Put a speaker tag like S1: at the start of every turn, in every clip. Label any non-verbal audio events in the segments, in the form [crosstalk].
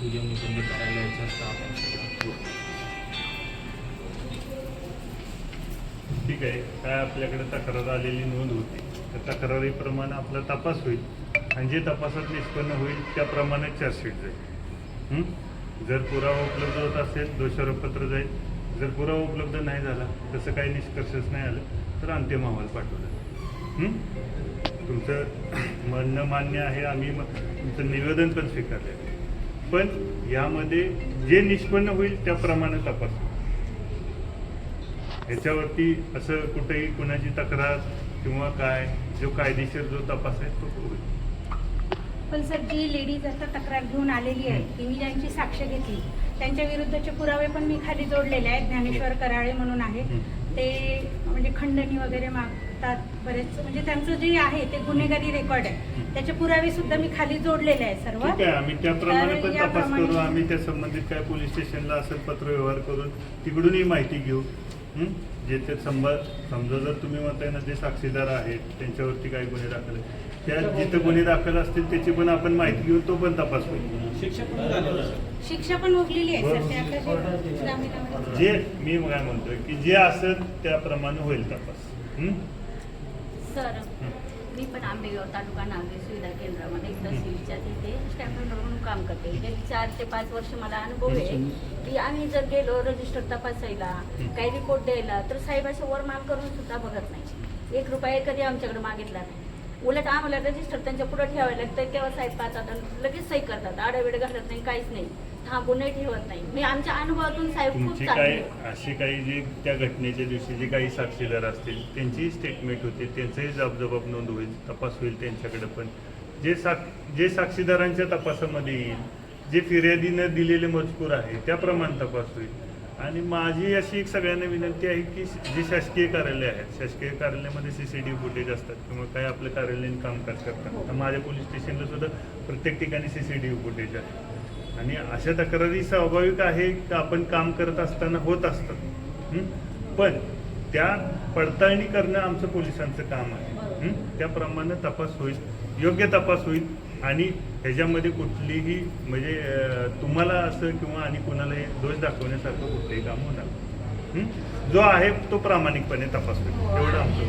S1: दुय्यम निबंध करायला
S2: ठीक आहे. काय आपल्याकडे तक्रार आलेली नोंद होती. त्या तक्रारीप्रमाणे आपला तपास होईल. आणि जे तपासात निष्पन्न होईल त्याप्रमाणे चार्जशीट जाईल. जर पुरावा उपलब्ध होत असेल दोषारोपपत्र जाईल. जर पुरावा उपलब्ध नाही झाला तसं काही निष्कर्षच नाही आलं तर अंतिम अहवाल पाठवला तुमचं [clears throat] म्हणणं मान्य आहे. आम्ही तुमचं निवेदन पण स्वीकारलं आहे. पण यामध्ये जे निष्पन्न होईल त्याप्रमाणे तपास. ह्याच्यावरती असं कुठेही कुणाची तक्रार किंवा काय जो कायदेशीर जो तपास आहे तो होईल
S3: पण सर जी लेडीज आता तक्रार घेऊन आलेली आहे तिने ज्यांची साक्ष घेतली त्यांच्या विरुद्धचे पुरावे पण मी खाली जोडलेले आहेत ज्ञानेश्वर कराळे म्हणून आहे. ते म्हणजे खंडणी वगैरे मागतात बरेच म्हणजे त्यांचं जे आहे ते गुन्हेगारी रेकॉर्ड आहे
S2: हं.
S3: त्याचे पुरावे सुद्धा मी खाली जोडलेले आहेत सर्व
S2: ठीक आहे आम्ही त्याप्रमाणे पण तपास करू आम्ही त्या संबंधित काय पोलीस स्टेशनला असेल पत्र व्यवहार करून तिकडूनही माहिती घेऊ? जे ते समजा समजा जर तुम्ही म्हणताय ना जे साक्षीदार आहेत त्यांच्यावरती काय गुन्हे दाखल आहेत. त्या जिथं गुन्हे दाखल असतील त्याची पण आपण माहिती घेऊन तो पण तपास होईल
S1: शिक्षक पण झालेलं सर
S3: शिक्षा पण भोगलेली आहे सर. त्या कशी जामिनावर
S2: जे मी काय म्हणतोय की जे असेल त्याप्रमाणे होईल तपास. हं?
S4: सर मी पण आंबेगाव तालुका नागरी सुविधा केंद्रामध्ये तहसीलच्या तिथे स्टॅम्प काम करते. गेली चार ते पाच वर्ष मला अनुभव आहे की आम्ही जर गेलो रजिस्टर तपासायला काही रिपोर्ट द्यायला तर साहेब असे वरमान करून सुद्धा बघत नाही. एक रुपया कधी आमच्याकडे मागितला नाही. उलट आम्हाला रजिस्टर त्यांच्या पुढे ठेवायला लागतं तेव्हा साहेब पाहतात लगेच सही करतात. आडावेड घालत नाही काहीच नाही. थांबूनही ठेवत नाही. मी आमच्या अनुभवातून साहेब खूप
S2: काय. अशी काही जी त्या घटनेच्या दिवशी जे काही साक्षीदार असतील त्यांचीही स्टेटमेंट होते. त्यांचंही जबाब नोंद होईल तपास होईल त्यांच्याकडे पण. जे साक जे साक्षीदारांच्या तपासामध्ये येईल जे फिर्यादीनं दिलेले मजकूर आहे त्याप्रमाणे तपास होईल. आणि माझी अशी एक सगळ्यांना विनंती आहे की जे शासकीय कार्यालय आहेत शासकीय कार्यालयामध्ये सी सी टी फुटेज असतात किंवा काही आपलं कार्यालयीन कामकाज करतात. माझ्या पोलीस स्टेशनला सुद्धा प्रत्येक ठिकाणी C C T V footage आहे. आणि अशा तक्रारी स्वाभाविक आहे की आपण काम करत असताना होत असतात. पण त्या पडताळणी करणं आमचं पोलिसांचं काम आहे. त्याप्रमाणे तपास होईल. योग्य तपास होईल आणि ह्याच्यामध्ये कुठलीही म्हणजे तुम्हाला असं किंवा आणि कुणालाही दोष दाखवण्यासारखं कुठलंही काम होणार. हं? जो आहे तो प्रामाणिकपणे तपास होईल.
S4: हो,
S2: एवढं आमचं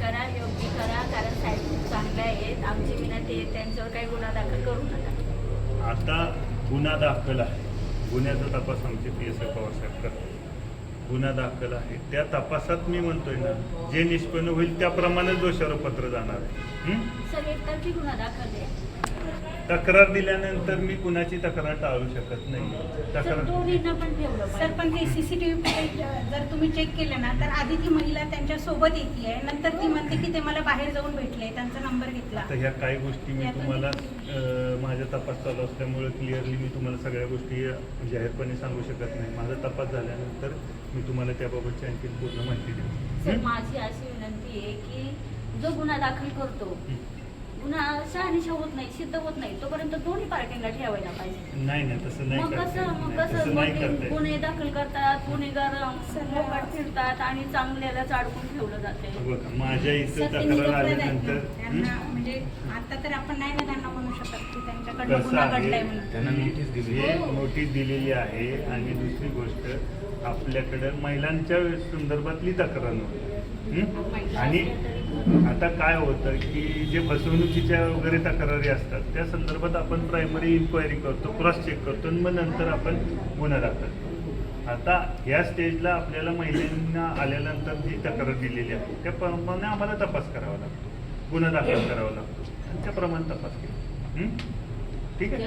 S4: करा योग्य करा कारण साहेब खूप चांगले आहेत. आमची विनंती आहे त्यांच्यावर काही गुन्हा दाखल करू नका.
S2: आता गुन्हा दाखल आहे. गुन्ह्याचा तपास आमचे पी एस आय पवार साहेब करतात. गुन्हा दाखल आहे. त्या तपासात मी म्हणतोय ना जे निष्पन्न होईल त्याप्रमाणे दोषारोपत्र जाणार आहे. हं?
S4: सर गुन्हा दाखल आहे
S2: तक्रार दिल्यानंतर मी कुणाची तक्रार टाळू शकत नाही.
S4: सर
S2: तक्रार
S4: पण ठेवलं
S3: सर
S4: पाहिजे
S3: पण ते सीसीटीव्ही फुटेज जर तुम्ही चेक केलं ना तर आधी ती महिला त्यांच्यासोबत येते नंतर ती म्हणते की ते मला बाहेर जाऊन भेटले त्यांचा नंबर घेतला.
S2: आता ह्या काही गोष्टी मी तुम्हाला अं, माझा तपास चालू असल्यामुळे क्लिअरली मी तुम्हाला सगळ्या गोष्टी जाहीरपणे सांगू शकत नाही. माझा तपास झाल्यानंतर मी तुम्हाला त्याबाबतची आणखी पूर्ण माहिती देईन.
S4: सर? माझी अशी विनंती आहे की जो गुन्हा दाखल करतो शहानिशा होत नाही सिद्ध होत नाही तोपर्यंत दोन्ही ठेवायला पाहिजे
S2: नाही नाही तसं नाही
S4: मग
S2: करता
S4: कसं
S2: येत.
S4: मग
S2: नाही,
S4: कसं
S2: तसं नाही
S4: मग
S2: करता
S4: ते
S2: येत.
S4: गुन्हे दाखल करतात गुन्हेगार मोकाट फिरतात आणि चांगल्याला चाडकून ठेवलं जाते
S2: बघा माझ्या इथं तक्रार. आल्यानंतर
S3: त्यांना
S2: हं?
S3: म्हणजे आता तर आपण नाही ना त्यांना म्हणू शकत की त्यांच्याकडनं
S2: कसं
S3: गुन्हा
S2: आहे
S3: घडलाय म्हणून
S1: त्यांना नोटीस दिली
S2: हे
S4: हो.
S2: नोटीस दिलेली आहे आणि दुसरी गोष्ट आपल्याकडं महिलांच्या संदर्भातली तक्रार नव्हती. हं? आणि आता काय होतं की जे फसवणुकीच्या वगैरे तक्रारी असतात त्या संदर्भात आपण प्रायमरी इन्क्वायरी करतो क्रॉस चेक करतो आणि मग नंतर आपण गुन्हा दाखल करतो. आता ह्या स्टेजला आपल्याला महिलांना आल्यानंतर जी तक्रार दिलेली आहे त्याप्रमाणे आम्हाला तपास करावा लागतो. गुन्हा दाखल करावा लागतो. त्याप्रमाणे तपास केला. हं? ठीक आहे?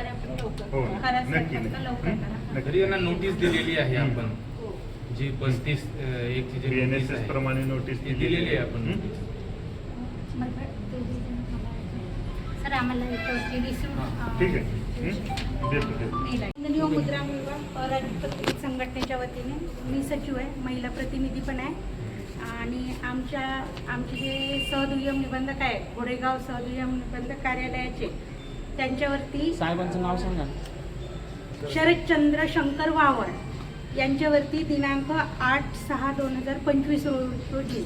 S2: हो नक्की नक्की.
S1: नोटीस दिलेली आहे आपण. जी पस्तीस एक जी नोटीस आहे,
S2: प्रमाणे नोटीस
S1: ती दिलेली आहे. आपण
S2: हं?
S1: नोटीस
S3: सर आम्हाला याच्यावरती रिसिव्ह
S1: हां,
S2: ठीक आहे. हं? देतो देतो
S3: इंद्रिय मुद्रा विभाग अराजपत्रित संघटनेच्या वतीने मी सचिव आहे महिला प्रतिनिधी पण आहे. आणि आमच्या आमचे जे सहदुय्यम निबंधक आहे गोरेगाव सहदुय्यम निबंधक कार्यालयाचे त्यांच्यावरती
S5: साहेबांचं नाव सांगा.
S3: शरदचंद्र शंकर वावड यांच्यावरती दिनांक आठ सहा दोन हजार पंचवीस रो रोजी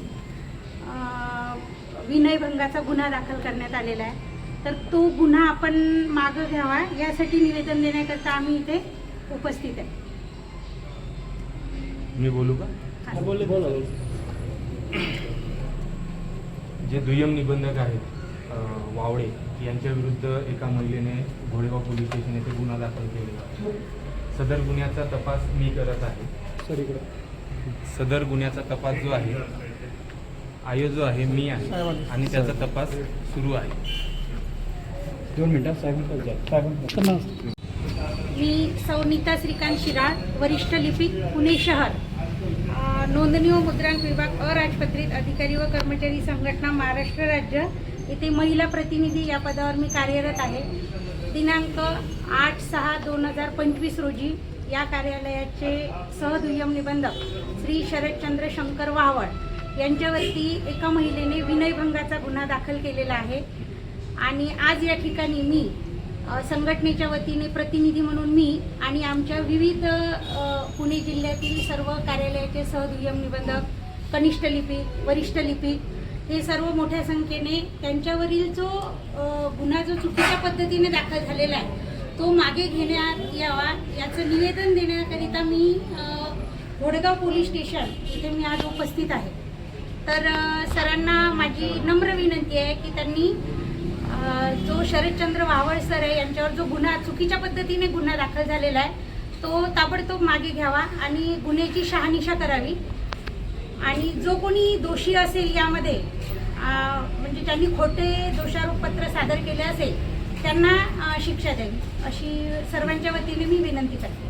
S3: अं, विनयभंगाचा गुन्हा दाखल करण्यात आलेला आहे तर तो गुन्हा आपण मागं घ्यावा यासाठी निवेदन देण्याकरता आम्ही इथे उपस्थित आहे
S1: मी बोलू का
S3: हा.
S1: जे दुय्यम निबंधक आहेत अं, वावळे यांच्या विरुद्ध एका महिलेने घोडेगाव पोलीस स्टेशन येथे गुन्हा दाखल केलेला आहे. सदर गुन्ह्याचा तपास मी करत आहे. सदर गुन्ह्याचा तपास जो आहे आयो जो आहे मी आहे. आणि त्याचा तपास सुरू आहे.
S5: दोन मिनिटात साहेब
S3: मी सौनिता श्रीकांत शिराळ वरिष्ठ लिपिक पुणे शहर. नोंदणी व मुद्रांक विभाग अराजपत्रित अधिकारी व कर्मचारी संघटना महाराष्ट्र राज्य. येथे महिला प्रतिनिधी या पदावर मी कार्यरत आहे. दिनांक आठ सहा दोन हजार पंचवीस रोजी या कार्यालयाचे सहदुय्यम निबंधक श्री शरदचंद्र शंकर वावड यांच्यावरती एका महिलेने विनयभंगाचा गुन्हा दाखल केलेला आहे. आणि आज या ठिकाणी मी संघटनेच्या वतीने प्रतिनिधी म्हणून मी आणि आमच्या विविध पुणे जिल्ह्यातील सर्व कार्यालयाचे सहदुय्यम निबंधक कनिष्ठ लिपिक वरिष्ठ लिपिक हे सर्व मोठ्या संख्येने त्यांच्यावरील जो गुन्हा जो चुकीच्या पद्धतीने दाखल झालेला आहे तो मागे घेण्यात यावा याचं निवेदन देण्याकरिता मी अ, घोडगाव पोलीस स्टेशन इथे मी आज उपस्थित आहे. तर सरांना माझी नम्र विनंती आहे की त्यांनी जो शरदचंद्र वावळ सर आहे यांच्यावर जो गुन्हा चुकीच्या पद्धतीने गुन्हा दाखल झालेला आहे तो ताबडतोब मागे घ्यावा आणि गुन्ह्याची शहानिशा करावी. आणि जो कोणी दोषी असेल यामध्ये म्हणजे ज्यांनी खोटे दोषारोपपत्र सादर केले असेल त्यांना शिक्षा द्यावी. अशी सर्वांच्या वतीने मी विनंती करते.